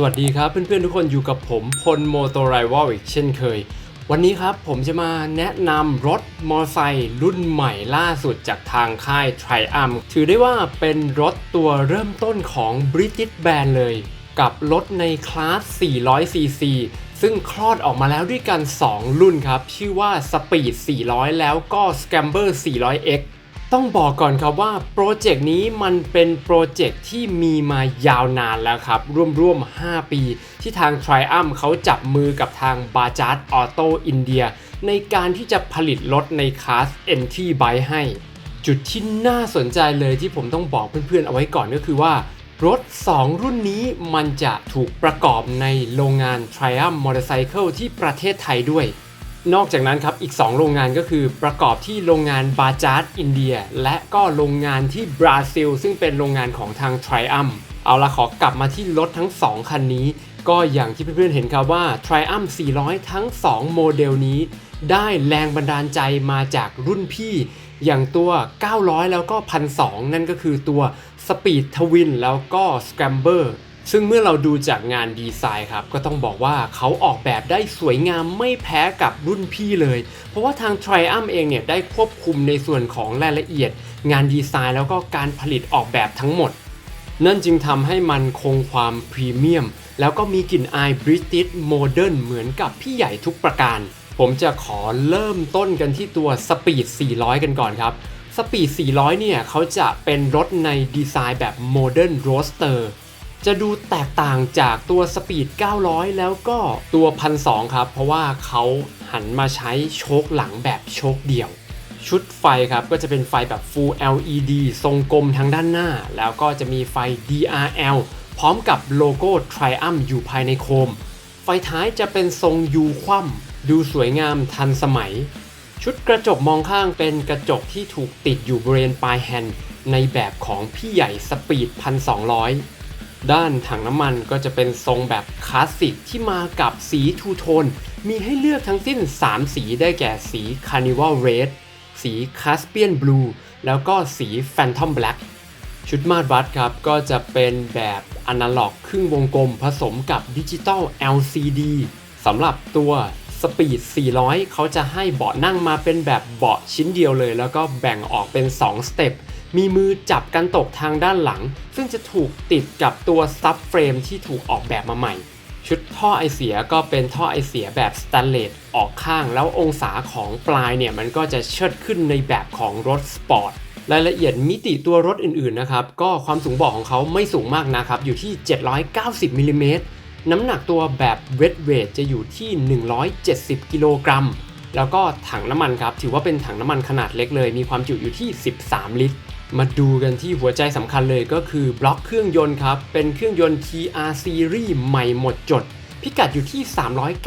สวัสดีครับเพื่อนๆทุกคนอยู่กับผมพลโมโตไรวอลอีกเช่นเคย วันนี้ครับผมจะมาแนะนำรถมอไซค์รุ่นใหม่ล่าสุดจากทางค่าย t r i u m p ถือได้ว่าเป็นรถตัวเริ่มต้นของ British Band เลย กับรถในคลาส 400cc ซึ่งคลอดออกมาแล้วด้วยกัน 2 รุ่นครับ ชื่อว่า Speed 400 แล้วก็ Scamber 400X ต้องบอกก่อนครับว่าโปรเจกต์นี้มันเป็นโปรเจกต์ที่มีมายาวนานแล้วครับ ร่วมๆ 5 ปี ที่ทาง Triumph เขาจับมือกับทาง Bajaj Auto India ในการที่จะผลิตรถในคลาส Entry Bike ให้ จุดที่น่าสนใจเลยที่ผมต้องบอกเพื่อนๆ เอาไว้ก่อนก็คือว่า รถ 2 รุ่นนี้มันจะถูกประกอบในโรงงาน Triumph Motorcycle ที่ประเทศไทยด้วย นอกจากนั้นครับอีก 2 โรงงานก็คือประกอบที่โรงงานบาจาร์ดอินเดีย และก็โรงงานที่บราซิล ซึ่งเป็นโรงงานของทาง t r i u m p เอาละขอกลับมาที่รถทั้ง 2 คันนี้ ก็อย่างที่เพื่อนๆเห็นครับว่า Triumph 400 ทั้ง 2 โมเดลนี้ ได้แรงบันดาลใจมาจากรุ่นพี่ อย่างตัว 900 แล้วก็ 1,200 นั่นก็คือตัว Speed Twin แล้วก็ Scrambler ซึ่งเมื่อเราดูจากงานดีไซน์ครับ ก็ต้องบอกว่าเขาออกแบบได้สวยงามไม่แพ้กับรุ่นพี่เลย เพราะว่าทาง Triumph เองเนี่ยได้ควบคุมในส่วนของรายละเอียด งานดีไซน์แล้วก็การผลิตออกแบบทั้งหมด นั่นจึงทำให้มันคงความพรีเมียม แล้วก็มีกลิ่นอายบริติชโมเดิร์นเหมือนกับพี่ใหญ่ทุกประการ ผมจะขอเริ่มต้นกันที่ตัว Speed 400 กันก่อนครับ Speed 400 เนี่ยเขาจะเป็นรถในดีไซน์แบบโมเดิร์นโรสเตอร์ จะดูแตกต่างจากตัว Speed 900 แล้วก็ตัว 1,200 ครับ เพราะว่าเขาหันมาใช้โชคหลังแบบโชคเดี่ยว ชุดไฟครับก็จะเป็นไฟแบบ Full LED ทรงกลมทางด้านหน้า แล้วก็จะมีไฟ DRL พร้อมกับโลโก้ Triumph อยู่ภายในโคม ไฟท้ายจะเป็นทรง U คว่ำดูสวยงามทันสมัย ชุดกระจกมองข้างเป็นกระจกที่ถูกติดอยู่บริเวณปลายแฮนด์ในแบบของพี่ใหญ่สปีด 1200 ด้านถังน้ำมันก็จะเป็นทรงแบบคลาสสิกที่มากับสีทูโทน มีให้เลือกทั้งสิ้น 3 สีได้แก่สี Carnival Red สี Caspian Blue แล้วก็สี Phantom Black ชุดมาตรวัดครับ ก็จะเป็นแบบอนาล็อกครึ่งวงกลมผสมกับดิจิตอล LCD สำหรับตัว Speed 400 เขาจะให้เบาะนั่งมาเป็นแบบเบาะชิ้นเดียวเลย แล้วก็แบ่งออกเป็น 2 สเต็ป มีมือจับกันตกทางด้านหลัง ซึ่งจะถูกติดกับตัวซับเฟรมที่ถูกออกแบบมาใหม่ ชุดท่อไอเสียก็เป็นท่อไอเสียแบบสแตนเลสออกข้าง แล้วองศาของปลายเนี่ยมันก็จะเชิดขึ้นในแบบของรถสปอร์ตรายละเอียดมิติตัวรถอื่นๆนะครับก็ความสูงเบาะของเขาไม่สูงมากนะครับอยู่ที่ 790มิลลิเมตรน้ำหนักตัวแบบเวทเวทจะอยู่ที่ 170 กิโลกรัม แล้วก็ถังน้ำมันครับ ถือว่าเป็นถังน้ำมันขนาดเล็กเลย มีความจุอยู่ที่ 13 ลิตร มาดูกันที่หัวใจสำคัญเลยก็คือบล็อกเครื่องยนต์ครับ เป็นเครื่องยนต์ TR Series ใหม่หมดจด พิกัดอยู่ที่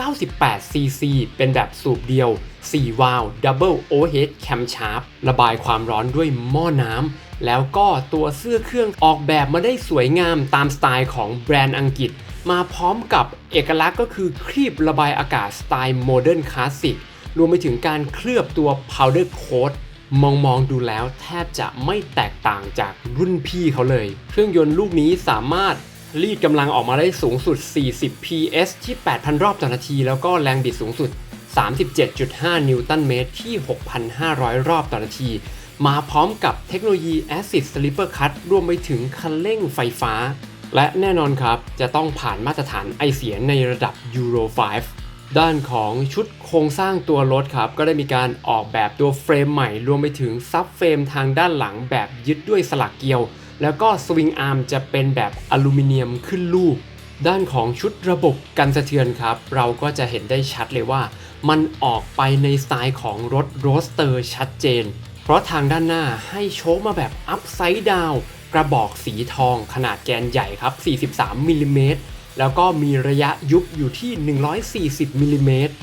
398 cc เป็นแบบสูบเดียว 4 วาล์ว Double Overhead Camshaft ระบายความร้อนด้วยหม้อน้ำ แล้วก็ตัวเสื้อเครื่องออกแบบมาได้สวยงามตามสไตล์ของแบรนด์อังกฤษ มาพร้อมกับเอกลักษณ์ก็คือครีบระบายอากาศสไตล์โมเดิร์นคลาสสิกรวมไปถึงการเคลือบตัว powder coat มองมองดูแล้วแทบจะไม่แตกต่างจากรุ่นพี่เขาเลย เครื่องยนต์ลูกนี้สามารถรีดกำลังออกมาได้สูงสุด 40 PS ที่ 8,000 รอบต่อนาที แล้วก็แรงบิดสูงสุด 37.5 นิวตันเมตรที่ 6,500 รอบต่อนาที มาพร้อมกับเทคโนโลยี Acid Slipper Cut รวมไปถึงคันเร่งไฟฟ้า และแน่นอนครับ จะต้องผ่านมาตรฐานไอเสียในระดับ Euro 5 ด้านของชุดโครงสร้างตัวรถครับ ก็ได้มีการออกแบบตัวเฟรมใหม่ รวมไปถึงซับเฟรมทางด้านหลังแบบยึดด้วยสลักเกลียว แล้วก็สวิงอาร์มจะเป็นแบบอลูมิเนียมขึ้นลูก ด้านของชุดระบบกันสะเทือนครับ เราก็จะเห็นได้ชัดเลยว่า มันออกไปในสไตล์ของรถโรสเตอร์ชัดเจน เพราะทางด้านหน้าให้โชคมาแบบอัพไซด์ดาวกระบอกสีทองขนาดแกนใหญ่ครับ 43มิลลิเมตร แล้วก็มีระยะยุบอยู่ที่ 140มิลลิเมตร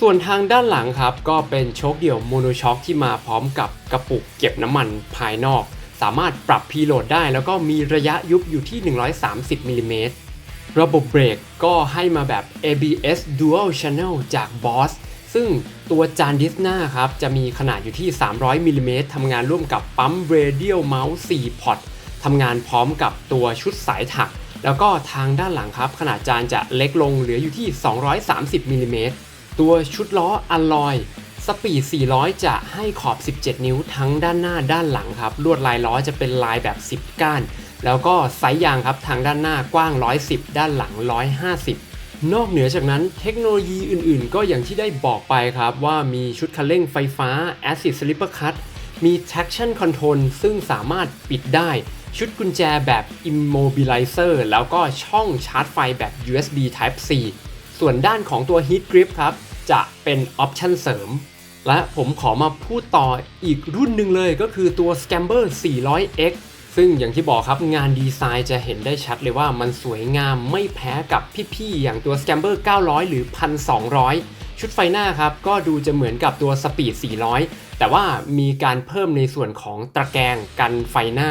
ส่วนทางด้านหลังครับก็เป็นโชคเดี่ยวโมโนช็อคที่มาพร้อมกับกระปุกเก็บน้ำมันภายนอก สามารถปรับพีโหลดได้ แล้วก็มีระยะยุบอยู่ที่ 130มิลลิเมตรระบบเบรกก็ให้มาแบบ ABS Dual Channel จาก Boss ซึ่งตัวจานดิสหน้าครับ จะมีขนาดอยู่ที่ 300มิลลิเมตรทำงานร่วมกับปั๊ม Radial Mouse 4พอร์ตทำงานพร้อมกับตัวชุดสายถัก แล้วก็ทางด้านหลังครับ ขนาดจานจะเล็กลงเหลืออยู่ที่ 230มิลลิเมตรตัวชุดล้ออัลลอยสปีด 400 จะให้ขอบ 17 นิ้วทั้งด้านหน้าด้านหลังครับ ลวดลายล้อจะเป็นลายแบบ 10 ก้าน แล้วก็ไซส์ยางครับทางด้านหน้ากว้าง 110 ด้านหลัง 150 นอกเหนือจากนั้นเทคโนโลยีอื่นๆ ก็อย่างที่ได้บอกไปครับว่ามีชุดคันเร่งไฟฟ้า Acid Slipper Cut มี traction control ซึ่งสามารถปิดได้ ชุดกุญแจแบบ immobilizer แล้วก็ช่องชาร์จไฟแบบ USB Type C ส่วนด้านของตัว heat grip ครับ จะเป็นออปชันเสริม และผมขอมาพูดต่ออีกรุ่นหนึ่งเลยก็คือตัว Scamber 400X ซึ่งอย่างที่บอกครับงานดีไซน์จะเห็นได้ชัดเลยว่ามันสวยงามไม่แพ้กับพี่ๆ อย่างตัว Scamber 900 หรือ 1200 ชุดไฟหน้าครับ ก็ดูจะเหมือนกับตัว Speed 400 แต่ว่ามีการเพิ่มในส่วนของตะแกรงกันไฟหน้า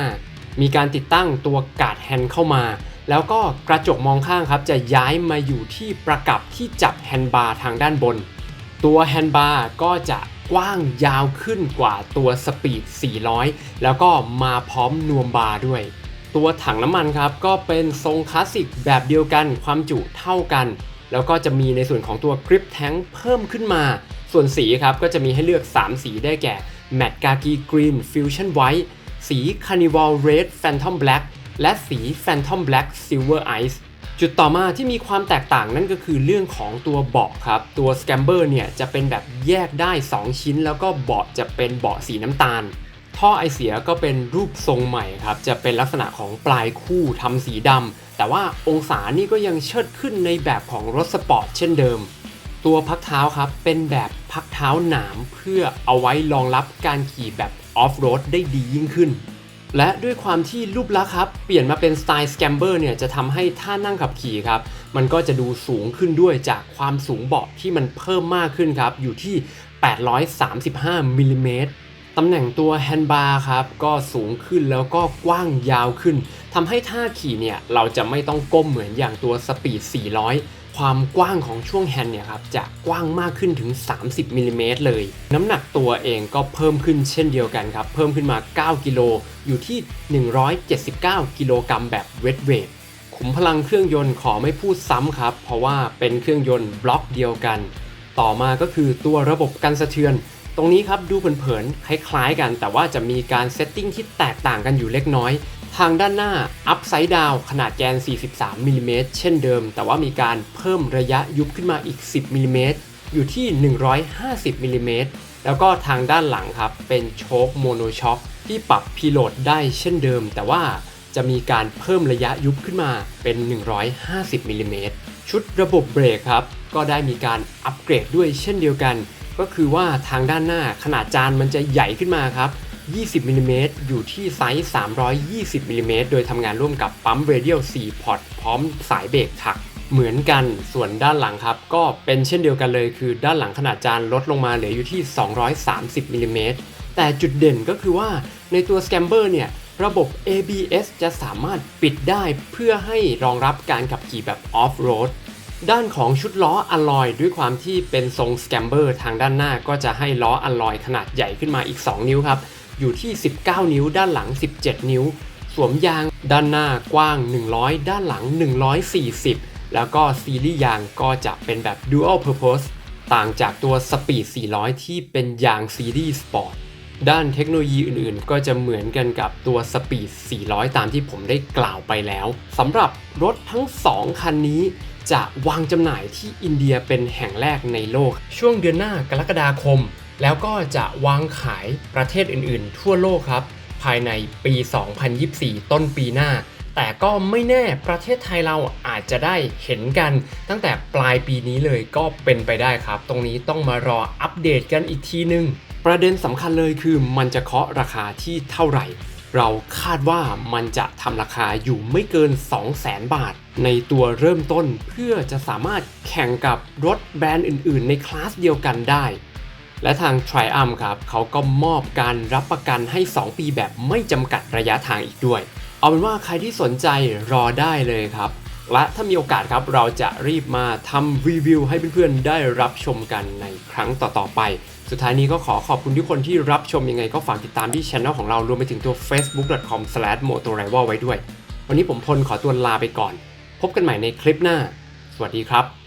มีการติดตั้งตัวกาดแฮนด์เข้ามา แล้วก็กระจกมองข้างครับ จะย้ายมาอยู่ที่ประกับที่จับแฮนด์บาร์ทางด้านบน ตัวแฮนด์บาร์ก็จะกว้างยาวขึ้นกว่าตัวสปีด 400 แล้วก็มาพร้อมนวมบาร์ด้วย ตัวถังน้ำมันครับ ก็เป็นทรงคลาสสิกแบบเดียวกันความจุเท่ากัน แล้วก็จะมีในส่วนของตัวกริปแทงเพิ่มขึ้นมา ส่วนสีครับก็จะมีให้เลือก 3 สีได้แก่ Matte Kaki Green Fusion White สี Carnival Red Phantom Black และสี Phantom Black Silver Ice จุดต่อมาที่มีความแตกต่างนั่นก็คือเรื่องของตัวเบาะครับ ตัว Scamber เนี่ยจะเป็นแบบแยกได้ 2 ชิ้น แล้วก็เบาะจะเป็นเบาะสีน้ำตาล ท่อไอเสียก็เป็นรูปทรงใหม่ครับ จะเป็นลักษณะของปลายคู่ทำสีดำแต่ว่าองศานี่ก็ยังเชิดขึ้นในแบบของรถสปอร์ตเช่นเดิม ตัวพักเท้าครับเป็นแบบ พักเท้าหนามเพื่อเอาไว้รองรับการขี่แบบออฟโรดได้ดียิ่งขึ้น และด้วยความที่รูปลักษ์ครับ เปลี่ยนมาเป็นสไตล์สแกมเบอร์เนี่ยจะทำให้ท่านั่งขับขี่ครับ มันก็จะดูสูงขึ้นด้วยจากความสูงเบาะที่มันเพิ่มมากขึ้นครับ อยู่ที่ 835มิลลิเมตรตำแหน่งตัวแฮนด์บาร์ครับก็สูงขึ้นแล้วก็กว้างยาวขึ้นทำให้ท่าขี่เนี่ยเราจะไม่ต้องก้มเหมือนอย่างตัวสปีด400 ความกว้างของช่วงแฮนด์เนี่ยครับจะกว้างมากขึ้นถึง 30มิลลิเมตรเลย น้ำหนักตัวเองก็เพิ่มขึ้นเช่นเดียวกันครับ เพิ่มขึ้นมา 9 กิโลอยู่ที่ 179 กิโลกรัมแบบเวทเวทขุมพลังเครื่องยนต์ขอไม่พูดซ้ำครับ เพราะว่าเป็นเครื่องยนต์บล็อกเดียวกัน ต่อมาก็คือตัวระบบกันสะเทือน ตรงนี้ครับดูเผินๆคล้ายๆกัน แต่ว่าจะมีการเซตติ้งที่แตกต่างกันอยู่เล็กน้อย ทางด้านหน้า Upside Down ขนาดแกน 43มิลลิเมตรเช่นเดิม แต่ว่ามีการเพิ่มระยะยุบขึ้นมาอีก 10มิลลิเมตรอยู่ที่ 150มิลลิเมตรแล้วก็ทางด้านหลังครับ เป็นโชคโมโนช็อคที่ปรับพีโหลดได้เช่นเดิม แต่ว่าจะมีการเพิ่มระยะยุบขึ้นมาเป็น 150มิลลิเมตรชุดระบบเบรกครับ ก็ได้มีการอัปเกรดด้วยเช่นเดียวกัน ก็คือว่าทางด้านหน้าขนาดจานมันจะใหญ่ขึ้นมาครับ 20มิลลิเมตรอยู่ที่ไซส์ 320มิลลิเมตรโดยทำงานร่วมกับปั๊ม Radial 4พอร์ตพร้อมสายเบรกถักเหมือนกันส่วนด้านหลังครับ ก็เป็นเช่นเดียวกันเลยคือด้านหลังขนาดจานลดลงมาเหลืออยู่ที่ 230มิลลิเมตรแต่จุดเด่นก็คือว่าในตัว Scamber เนี่ย ระบบ ABS จะสามารถปิดได้เพื่อให้รองรับการขับขี่แบบออฟโรดด้านของชุดล้ออลลอยด้วยความที่เป็นทรงสแกมเบอร์ทางด้านหน้าก็จะให้ล้ออลลอยขนาดใหญ่ขึ้นมาอีก 2 นิ้วครับ อยู่ที่ 19 นิ้ว ด้านหลัง 17 นิ้ว สวมยางด้านหน้ากว้าง 100 ด้านหลัง 140 แล้วก็ซีรีส์ยางก็จะเป็นแบบ Dual Purpose ต่างจากตัว Speed 400 ที่เป็นยางซีรีส์สปอร์ตด้านเทคโนโลยีอื่นๆ ก็จะเหมือนกันกับตัว Speed 400 ตามที่ผมได้กล่าวไปแล้วสำหรับรถทั้ง 2 คันนี้ จะวางจำหน่ายที่อินเดียเป็นแห่งแรกในโลก ช่วงเดือนหน้ากรกฎาคม แล้วก็จะวางขายประเทศอื่นๆ ทั่วโลกครับ ภายในปี 2024 ต้นปีหน้า แต่ก็ไม่แน่ประเทศไทยเราอาจจะได้เห็นกันตั้งแต่ปลายปีนี้เลยก็เป็นไปได้ครับ ตรงนี้ต้องมารออัปเดตกันอีกทีนึง ประเด็นสำคัญเลยคือมันจะเคาะราคาที่เท่าไหร่เราคาดว่ามันจะทำราคาอยู่ไม่เกิน 200,000 บาท ในตัวเริ่มต้นเพื่อจะสามารถแข่งกับรถแบรนด์อื่น ๆ ในคลาสเดียวกันได้ และทาง Triumph ครับเขาก็มอบการรับประกันให้ 2 ปีแบบไม่จำกัดระยะทางอีกด้วย เอาเป็นว่าใครที่สนใจรอได้เลยครับ และถ้ามีโอกาสครับเราจะรีบมาทำรีวิวให้เพื่อนๆ ได้รับชมกันในครั้งต่อๆไป สุดท้ายนี้ก็ขอขอบคุณทุกคนที่รับชมยังไงก็ฝากติดตามที่ช่องของเรารวมไปถึงตัว facebook.com/motorival ไว้ด้วย วันนี้ผมพลขอตัวลาไปก่อน พบกันใหม่ในคลิปหน้า สวัสดีครับ